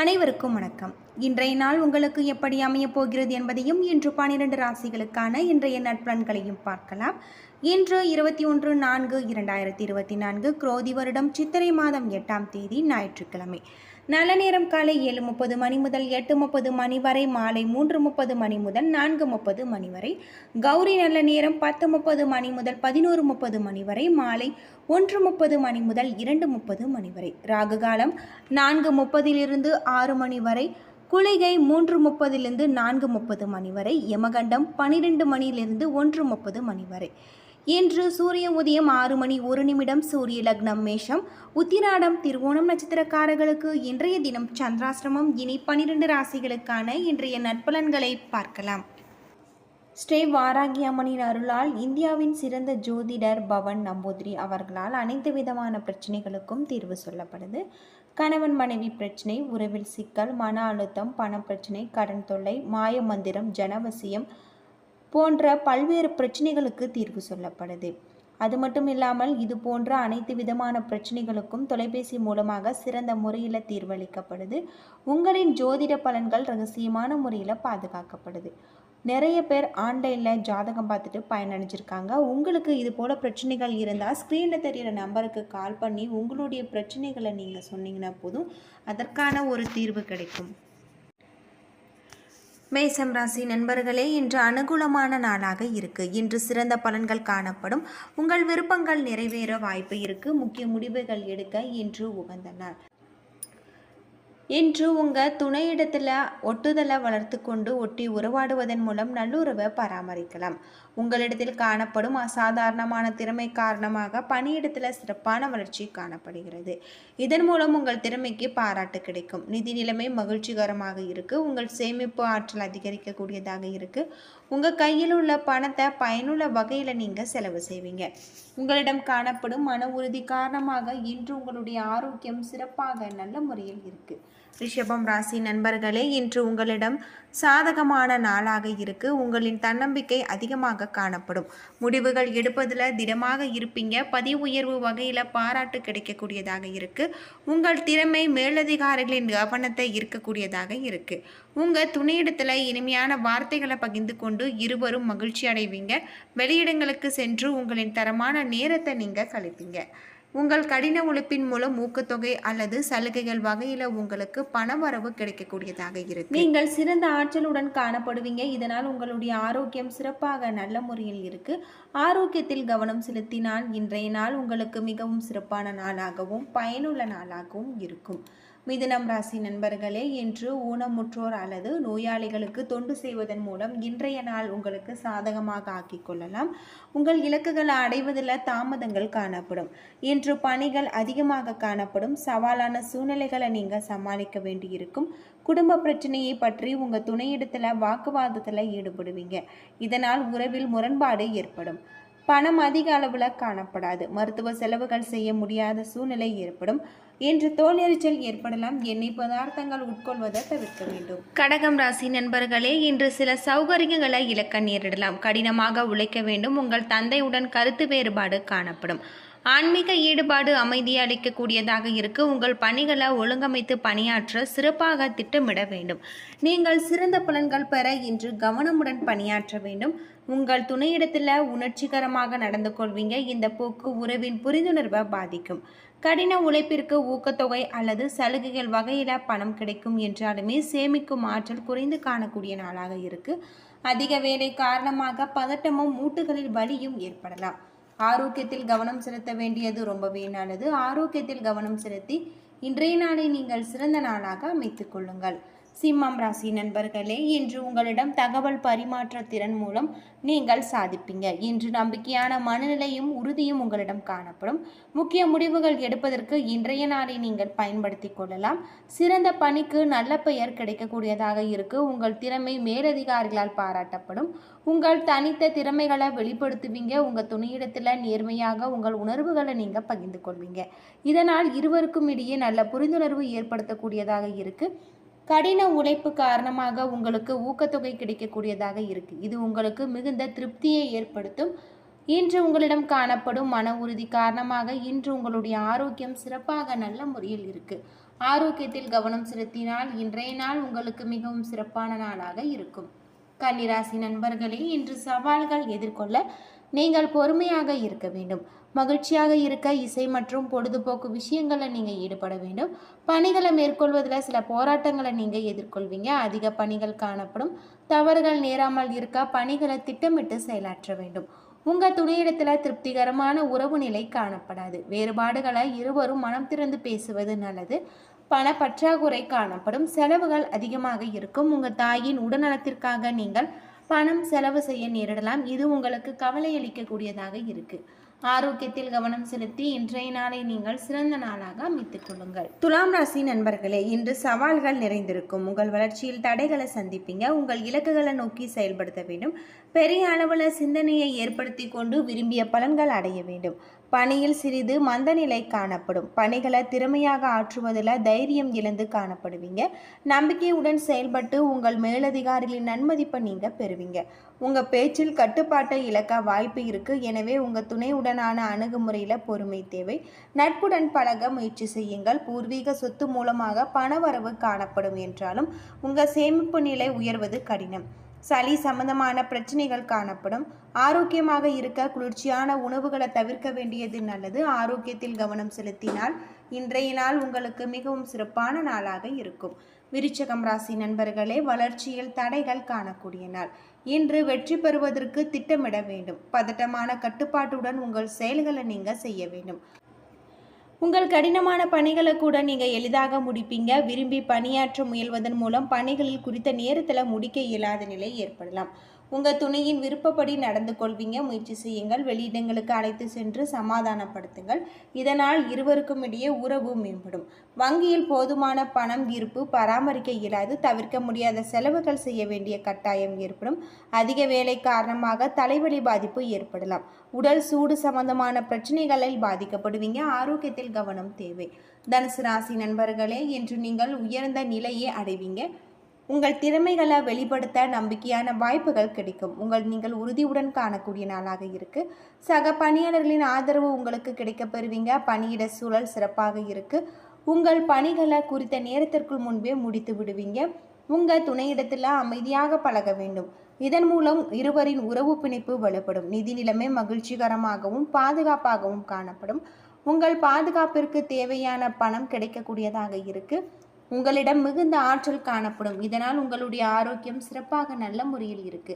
அனைவருக்கும் வணக்கம். இன்றைய நாள் உங்களுக்கு எப்படி அமையப் போகிறது என்பதையும் இன்று பனிரெண்டு ராசிகளுக்கான இன்றைய நட்பலன்களையும் பார்க்கலாம். இன்று இருபத்தி ஒன்று நான்கு இரண்டாயிரத்தி இருபத்தி நான்கு குரோதி வருடம் சித்திரை மாதம் எட்டாம் தேதி ஞாயிற்றுக்கிழமை. நல்ல நேரம் காலை ஏழு முப்பது மணி முதல் எட்டு முப்பது மணி வரை மாலை மூன்று முப்பது மணி முதல் நான்கு முப்பது மணி வரை கௌரி நல்ல நேரம் பத்து முப்பது மணி முதல் பதினோரு முப்பது மணி வரை மாலை ஒன்று முப்பது மணி முதல் இரண்டு முப்பது மணி வரை. ராகு காலம் நான்கு முப்பதிலிருந்து ஆறு மணி வரை குளிகை மூன்று முப்பதிலிருந்து நான்கு முப்பது மணி வரை யமகண்டம் பனிரெண்டு மணியிலிருந்து ஒன்று முப்பது மணி வரை. இன்று சூரிய உதயம் ஆறு மணி ஒரு நிமிடம் சூரிய லக்னம் மேஷம் உத்திராடம் திருவோணம் நட்சத்திரக்காரர்களுக்கு இன்றைய தினம் சந்திராசிரமம் இனி பனிரெண்டு ராசிகளுக்கான இன்றைய நட்பலன்களை பார்க்கலாம். ஸ்ரீ வாராகி அம்மனின் அருளால் இந்தியாவின் சிறந்த ஜோதிடர் பவன் நம்பூதிரி அவர்களால் அனைத்து விதமான பிரச்சனைகளுக்கும் தீர்வு சொல்லப்படுது. கணவன் மனைவி பிரச்சனை உறவில் சிக்கல் மன அழுத்தம் பணப்பிரச்சனை கடன் தொல்லை மாய மந்திரம் ஜனவசியம் போன்ற பல்வேறு பிரச்சனைகளுக்கு தீர்வு சொல்லப்படுது. அது மட்டும் இல்லாமல் இது போன்ற அனைத்து விதமான பிரச்சனைகளுக்கும் தொலைபேசி மூலமாக சிறந்த முறையில் தீர்வளிக்கப்படுது. உங்களின் ஜோதிட பலன்கள் ரகசியமான முறையில் பாதுகாக்கப்படுது. நிறைய பேர் ஆன்லைனில் ஜாதகம் பார்த்துட்டு பயனடைஞ்சிருக்காங்க. உங்களுக்கு இது போல் பிரச்சனைகள் இருந்தால் ஸ்க்ரீனில் தெரியிற நம்பருக்கு கால் பண்ணி உங்களுடைய பிரச்சனைகளை நீங்கள் சொன்னீங்கன்னா போதும். அதற்கான ஒரு தீர்வு கிடைக்கும். மேசம் ராசி நண்பர்களே இன்று அனுகூலமான நாளாக இருக்கு. இன்று சிறந்த பலன்கள் காணப்படும். உங்கள் விருப்பங்கள் நிறைவேற வாய்ப்பு இருக்கு. முக்கிய முடிவுகள் எடுக்க இன்று உகந்த நாள். இன்று உங்கள் துணையிடத்தில் ஒட்டுதலை வளர்த்து கொண்டு ஒட்டி உறவாடுவதன் மூலம் நல்லுறவை பராமரிக்கலாம். உங்களிடத்தில் காணப்படும் அசாதாரணமான திறமை காரணமாக பணியிடத்தில் சிறப்பான வளர்ச்சி காணப்படுகிறது. இதன் மூலம் உங்கள் திறமைக்கு பாராட்டு கிடைக்கும். நிதி நிலைமை மகிழ்ச்சிகரமாக இருக்குது உங்கள் சேமிப்பு ஆற்றல் அதிகரிக்கக்கூடியதாக இருக்குது உங்கள் கையில் உள்ள பணத்தை பயனுள்ள வகையில் நீங்கள் செலவு செய்வீங்க. உங்களிடம் காணப்படும் மன உறுதி காரணமாக இன்று உங்களுடைய ஆரோக்கியம் சிறப்பாக நல்ல முறையில் இருக்குது ரிஷபம் ராசி நண்பர்களே இன்று உங்களிடம் சாதகமான நாளாக இருக்குது உங்களின் தன்னம்பிக்கை அதிகமாக காணப்படும். முடிவுகள் எடுப்பதில் திடமாக இருப்பீங்க. பதிவு உயர்வு வகையில் பாராட்டு கிடைக்கக்கூடியதாக இருக்குது உங்கள் திறமை மேலதிகாரிகளின் கவனத்தை ஈர்க்கக்கூடியதாக இருக்குது உங்கள் துணையிடத்தில் இனிமையான வார்த்தைகளை பகிர்ந்து கொண்டு இருவரும் மகிழ்ச்சி அடைவீங்க. வெளியிடங்களுக்கு சென்று உங்களின் தரமான நேரத்தை நீங்கள் கழிப்பீங்க உங்கள் கடின உழைப்பின் மூலம் ஊக்கத்தொகை அல்லது சலுகைகள் வகையில் உங்களுக்கு பணவரவு கிடைக்கக்கூடியதாக இருக்கு. நீங்கள் சிறந்த ஆற்றலுடன் காணப்படுவீங்க. இதனால் உங்களுடைய ஆரோக்கியம் சிறப்பாக நல்ல முறையில் இருக்கு. ஆரோக்கியத்தில் கவனம் செலுத்தினால் இன்றைய நாள் உங்களுக்கு மிகவும் சிறப்பான நாளாகவும் பயனுள்ள நாளாகவும் இருக்கும். மிதுனம் ராசி நண்பர்களே இன்று ஊனமுற்றோர் அல்லது நோயாளிகளுக்கு தொண்டு செய்வதன் மூலம் இன்றைய நாள் உங்களுக்கு சாதகமாக ஆக்கிக் கொள்ளலாம். உங்கள் இலக்குகளை அடைவதில் தாமதங்கள் காணப்படும். இன்று பணிகள் அதிகமாக காணப்படும். சவாலான சூழ்நிலைகளை நீங்கள் சமாளிக்க வேண்டியிருக்கும். குடும்ப பிரச்சனையை பற்றி உங்கள் துணையிடத்தில் வாக்குவாதத்தில் ஈடுபடுவீங்க. இதனால் உறவில் முரண்பாடு ஏற்படும். பணம் அதிக அளவில் காணப்படாது. மருத்துவ செலவுகள் செய்ய முடியாத சூழ்நிலை ஏற்படும். இன்று தோல் எரிச்சல் ஏற்படலாம். எண்ணெய் பதார்த்தங்கள் உட்கொள்வதை தவிர்க்க வேண்டும். கடகம் ராசி நண்பர்களே இன்று சில சௌகரியங்களை இழக்க நேரிடலாம். கடினமாக உழைக்க வேண்டும். உங்கள் தந்தையுடன் கருத்து வேறுபாடு காணப்படும். ஆன்மீக ஈடுபாடு அமைதி அளிக்கக்கூடியதாக இருக்கு. உங்கள் பணிகளை ஒழுங்கமைத்து பணியாற்ற சிறப்பாக திட்டமிட வேண்டும். நீங்கள் சிறந்த பலன்கள் பெற இன்று கவனமுடன் பணியாற்ற வேண்டும். உங்கள் துணையிடத்தில் உணர்ச்சிகரமாக நடந்து கொள்வீங்க. இந்த போக்கு உறவின் புரிந்துணர்வை பாதிக்கும். கடின உழைப்பிற்கு ஊக்கத்தொகை அல்லது சலுகைகள் வகையில் பணம் கிடைக்கும் என்றாலுமே சேமிக்கும் ஆற்றல் குறைந்து காணக்கூடிய நாளாக இருக்கு. அதிக வேலை காரணமாக பதட்டமும் மூட்டுகளில் வலியும் ஏற்படலாம். ஆரோக்கியத்தில் கவனம் செலுத்த வேண்டியது ரொம்பவே நல்லது. ஆரோக்கியத்தில் கவனம் செலுத்தி இன்றைய நாளை நீங்கள் சிறந்த நாளாக அமைத்துக் கொள்ளுங்கள். சிம்மம் ராசி நண்பர்களே இன்று உங்களிடம் தகவல் பரிமாற்ற திறன் மூலம் நீங்கள் சாதிப்பீங்க. இன்று நம்பிக்கையான மனநிலையும் உறுதியும் உங்களிடம் காணப்படும். முக்கிய முடிவுகள் எடுப்பதற்கு இன்றைய நாளை நீங்கள் பயன்படுத்தி கொள்ளலாம். சிறந்த பணிக்கு நல்ல பெயர் கிடைக்கக்கூடியதாக இருக்கு. உங்கள் திறமை மேலதிகாரிகளால் பாராட்டப்படும். உங்கள் தனித்த திறமைகளை வெளிப்படுத்துவீங்க. உங்கள் துணையிடத்தில் நேர்மையாக உங்கள் உணர்வுகளை நீங்கள் பகிர்ந்து கொள்வீங்க. இதனால் இருவருக்கும் இடையே நல்ல புரிந்துணர்வு ஏற்படுத்தக்கூடியதாக இருக்குது கடின உழைப்பு காரணமாக உங்களுக்கு ஊக்கத்தொகை கிடைக்கக்கூடியதாக இருக்கு. இது உங்களுக்கு மிகுந்த திருப்தியை ஏற்படுத்தும். இன்று உங்களிடம் காணப்படும் மன உறுதி காரணமாக இன்று உங்களுடைய ஆரோக்கியம் சிறப்பாக நல்ல முறையில் இருக்கு. ஆரோக்கியத்தில் கவனம் செலுத்தினால் இன்றைய நாள் உங்களுக்கு மிகவும் சிறப்பான நாளாக இருக்கும். கன்னிராசி நண்பர்களே இன்று சவால்கள் எதிர்கொள்ள நீங்கள் பொறுமையாக இருக்க வேண்டும். மகிழ்ச்சியாக இருக்க இசை மற்றும் பொழுதுபோக்கு விஷயங்களில் நீங்கள் ஈடுபட வேண்டும். பணிகளை மேற்கொள்வதில் சில போராட்டங்களை நீங்கள் எதிர்கொள்வீங்க. அதிக பணிகள் காணப்படும். தவறுகள் நேராமல் இருக்க பணிகளை திட்டமிட்டு செயலாற்ற வேண்டும். உங்கள் துணையிடத்தில் திருப்திகரமான உறவு நிலை காணப்படாது. வேறுபாடுகளை இருவரும் மனம் திறந்து பேசுவது நல்லது. பண பற்றாக்குறை காணப்படும். செலவுகள் அதிகமாக இருக்கும். உங்கள் தாயின் உடல்நலத்திற்காக நீங்கள் பணம் செலவு செய்ய நேரிடலாம். இது உங்களுக்கு கவலை அளிக்கக்கூடியதாக இருக்கு. ஆரோக்கியத்தில் கவனம் செலுத்தி இன்றைய நாளை நீங்கள் சிறந்த நாளாக அமைத்துக் கொள்ளுங்கள். துலாம் ராசி நண்பர்களே இன்று சவால்கள் நிறைந்திருக்கும். உங்கள் வளர்ச்சியில் தடைகளை சந்திப்பீங்க. உங்கள் இலக்குகளை நோக்கி செயல்படுத்த வேண்டும். பெரிய அளவில் சிந்தனையை ஏற்படுத்தி கொண்டு விரும்பிய பலன்கள் அடைய வேண்டும். பணியில் சிறிது மந்தநிலை காணப்படும். பணிகளை திறமையாக ஆற்றுவதில் தைரியம் இழந்து காணப்படுவீங்க. நம்பிக்கையுடன் செயல்பட்டு உங்கள் மேலதிகாரிகளின் நன்மதிப்பை நீங்கள் பெறுவீங்க. உங்கள் பேச்சில் கட்டுப்பாட்டை இழக்க வாய்ப்பு இருக்குது எனவே உங்கள் துணையுடனான அணுகுமுறையில் பொறுமை தேவை. நட்புடன் பழக முயற்சி செய்யுங்கள். பூர்வீக சொத்து மூலமாக பணவரவு காணப்படும் என்றாலும் உங்கள் சேமிப்பு நிலை உயர்வது கடினம். சளி சம்பந்தமான பிரச்சனைகள் காணப்படும். ஆரோக்கியமாக இருக்க குளிர்ச்சியான உணவுகளை தவிர்க்க வேண்டியது நல்லது. ஆரோக்கியத்தில் கவனம் செலுத்தினால் இன்றைய நாள் உங்களுக்கு மிகவும் சிறப்பான நாளாக இருக்கும். விருச்சகம் ராசி நண்பர்களே வளர்ச்சியில் தடைகள் காணக்கூடிய நாள். இன்று வெற்றி பெறுவதற்கு திட்டமிட வேண்டும். பதட்டமான கட்டுப்பாட்டுடன் உங்கள் செயல்களை நீங்கள் செய்ய வேண்டும். உங்கள் கடினமான பணிகளை கூட நீங்கள் எளிதாக முடிப்பீங்க. விரும்பி பணியாற்ற முயல்வதன் மூலம் பணிகளில் குறித்த நேரத்தில் முடிக்க இயலாத நிலை ஏற்படலாம். உங்கள் துணையின் விருப்பப்படி நடந்து கொள்வீங்க. முயற்சி செய்யுங்கள். வெளியிடங்களுக்கு அழைத்து சென்று சமாதானப்படுத்துங்கள். இதனால் இருவருக்கும் இடையே உறவு மேம்படும். வங்கியில் போதுமான பணம் இருப்பு பராமரிக்க இயலாது. தவிர்க்க முடியாத செலவுகள் செய்ய வேண்டிய கட்டாயம் ஏற்படும். அதிக வேலை காரணமாக தலைவலி பாதிப்பு ஏற்படலாம். உடல் சூடு சம்பந்தமான பிரச்சனைகளில் பாதிக்கப்படுவீங்க. ஆரோக்கியத்தில் கவனம் தேவை. தனுசு ராசி நண்பர்களே என்று நீங்கள் உயர்ந்த நிலையை அடைவீங்க. உங்கள் திறமைகளை வெளிப்படுத்த நம்பிக்கையான வாய்ப்புகள் கிடைக்கும். உங்கள் நீங்கள் உறுதியுடன் காணக்கூடிய நாளாக இருக்கு. சக பணியாளர்களின் ஆதரவு உங்களுக்கு கிடைக்க பெறுவீங்க. பணியிட சூழல் சிறப்பாக இருக்கு. உங்கள் பணிகளை குறித்த நேரத்திற்குள் முன்பே முடித்து விடுவீங்க. உங்கள் துணையிடத்தில் அமைதியாக பழக வேண்டும். இதன் மூலம் இருவரின் உறவு பிணைப்பு வலுப்படும். நிதி நிலைமை மகிழ்ச்சிகரமாகவும் பாதுகாப்பாகவும் காணப்படும். உங்கள் பாதுகாப்பிற்கு தேவையான பணம் கிடைக்கக்கூடியதாக இருக்குது உங்களிடம் மிகுந்த ஆற்றல் காணப்படும். இதனால் உங்களுடைய ஆரோக்கியம் சிறப்பாக நல்ல முறையில் இருக்கு.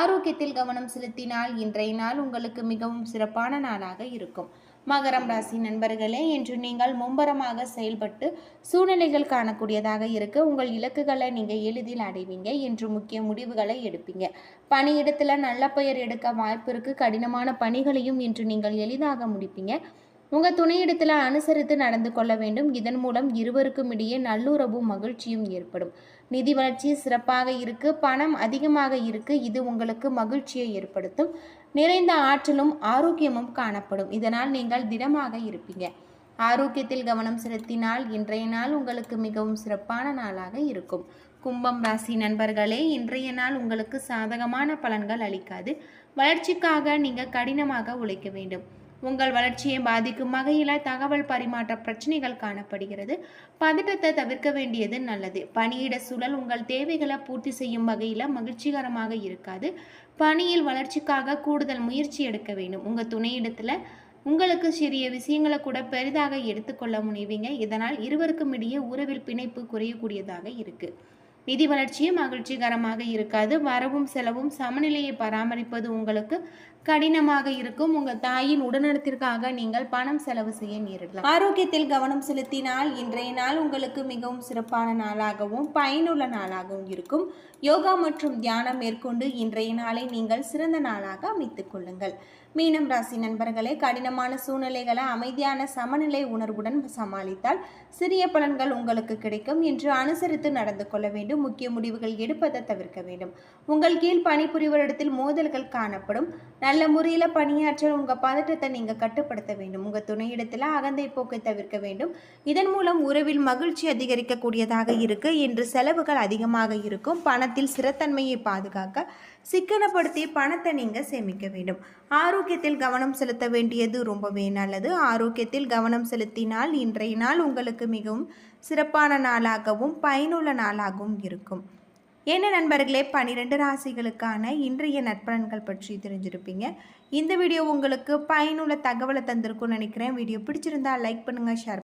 ஆரோக்கியத்தில் கவனம் செலுத்தினால் இன்றைய நாள் உங்களுக்கு மிகவும் சிறப்பான நாளாக இருக்கும். மகரம் ராசி நண்பர்களே என்று நீங்கள் மும்பரமாக செயல்பட்டு சூழ்நிலைகள் காணக்கூடியதாக இருக்கு. உங்கள் இலக்குகளை நீங்கள் எளிதில் அடைவீங்க. என்று முக்கிய முடிவுகளை எடுப்பீங்க. பணியிடத்தில் நல்ல பெயர் எடுக்க வாய்ப்பு இருக்கு. கடினமான பணிகளையும் இன்று நீங்கள் எளிதாக முடிப்பீங்க. உங்கள் துணையிடத்தில் அனுசரித்து நடந்து கொள்ள வேண்டும். இதன் மூலம் இருவருக்கும் இடையே நல்லுறவும் மகிழ்ச்சியும் ஏற்படும். நிதி வளர்ச்சி சிறப்பாக இருக்கு. பணம் அதிகமாக இருக்கு. இது உங்களுக்கு மகிழ்ச்சியை ஏற்படுத்தும். நிறைந்த ஆற்றலும் ஆரோக்கியமும் காணப்படும். இதனால் நீங்கள் திடமாக இருப்பீங்க. ஆரோக்கியத்தில் கவனம் செலுத்தினால் இன்றைய நாள் உங்களுக்கு மிகவும் சிறப்பான நாளாக இருக்கும். கும்பம் ராசி நண்பர்களே இன்றைய நாள் உங்களுக்கு சாதகமான பலன்கள் அளிக்காது. வளர்ச்சிக்காக நீங்கள் கடினமாக உழைக்க வேண்டும். உங்கள் வளர்ச்சியை பாதிக்கும் வகையில் தகவல் பரிமாற்ற பிரச்சனைகள் காணப்படுகிறது. பதட்டத்தை தவிர்க்க வேண்டியது நல்லது. பணியிட சூழல் உங்கள் தேவைகளை பூர்த்தி செய்யும் வகையில் மகிழ்ச்சிகரமாக இருக்காது. பணியில் வளர்ச்சிக்காக கூடுதல் முயற்சி எடுக்க வேண்டும். உங்கள் துணையிடத்தில் உங்களுக்கு சிறிய விஷயங்களை கூட பெரிதாக எடுத்துக்கொள்ள முனைவீங்க. இதனால் இருவருக்கும் இடையே உறவில் பிணைப்பு குறையக்கூடியதாக இருக்குது நிதி வளர்ச்சியும் மகிழ்ச்சிகரமாக இருக்காது. வரவும் செலவும் சமநிலையை பராமரிப்பது உங்களுக்கு கடினமாக இருக்கும். உங்கள் தாயின் உடல்நலத்திற்காக நீங்கள் பணம் செலவு செய்ய நேரிடலாம். ஆரோக்கியத்தில் கவனம் செலுத்தினால் இன்றைய நாள் உங்களுக்கு மிகவும் சிறப்பான நாளாகவும் பயனுள்ள நாளாகவும் இருக்கும். யோகா மற்றும் தியானம் மேற்கொண்டு இன்றைய நாளை நீங்கள் சிறந்த நாளாக அமைத்துக் கொள்ளுங்கள். மீனம் ராசி நண்பர்களே கடினமான சூழ்நிலைகளை அமைதியான சமநிலை உணர்வுடன் சமாளித்தால் சிறிய பலன்கள் உங்களுக்கு கிடைக்கும் என்று அனுசரித்து நடந்து கொள்ள வேண்டும். முக்கிய முடிவுகள் எடுப்பதை தவிர்க்க வேண்டும். உங்கள் கீழ் பணிபுரிவரிடத்தில் மோதல்கள் காணப்படும். நல்ல முறையில் பணியாற்ற உங்கள் பதட்டத்தை நீங்கள் கட்டுப்படுத்த வேண்டும். உங்கள் துணையிடத்தில் அகந்தை போக்கை தவிர்க்க வேண்டும். இதன் மூலம் உறவில் மகிழ்ச்சி அதிகரிக்கக்கூடியதாக இருக்கு. என்று செலவுகள் அதிகமாக இருக்கும். பணத்தில் சிறத்தன்மையை பாதுகாக்க சிக்கனப்படுத்தி பணத்தை நீங்கள் சேமிக்க வேண்டும். ஆரோக்கியத்தில் கவனம் செலுத்த வேண்டியது ரொம்பவே நல்லது. ஆரோக்கியத்தில் கவனம் செலுத்தினால் இன்றைய நாள் உங்களுக்கு மிகவும் சிறப்பான நாளாகவும் பயனுள்ள நாளாகவும் இருக்கும். என்ன நண்பர்களே? பன்னிரெண்டு ராசிகளுக்கான இன்றைய நற்பலன்கள் பற்றி தெரிஞ்சிருப்பீங்க. இந்த வீடியோ உங்களுக்கு பயனுள்ள தகவலை தந்திருக்கும்னு நினைக்கிறேன். வீடியோ பிடிச்சிருந்தா லைக் பண்ணுங்கள் ஷேர்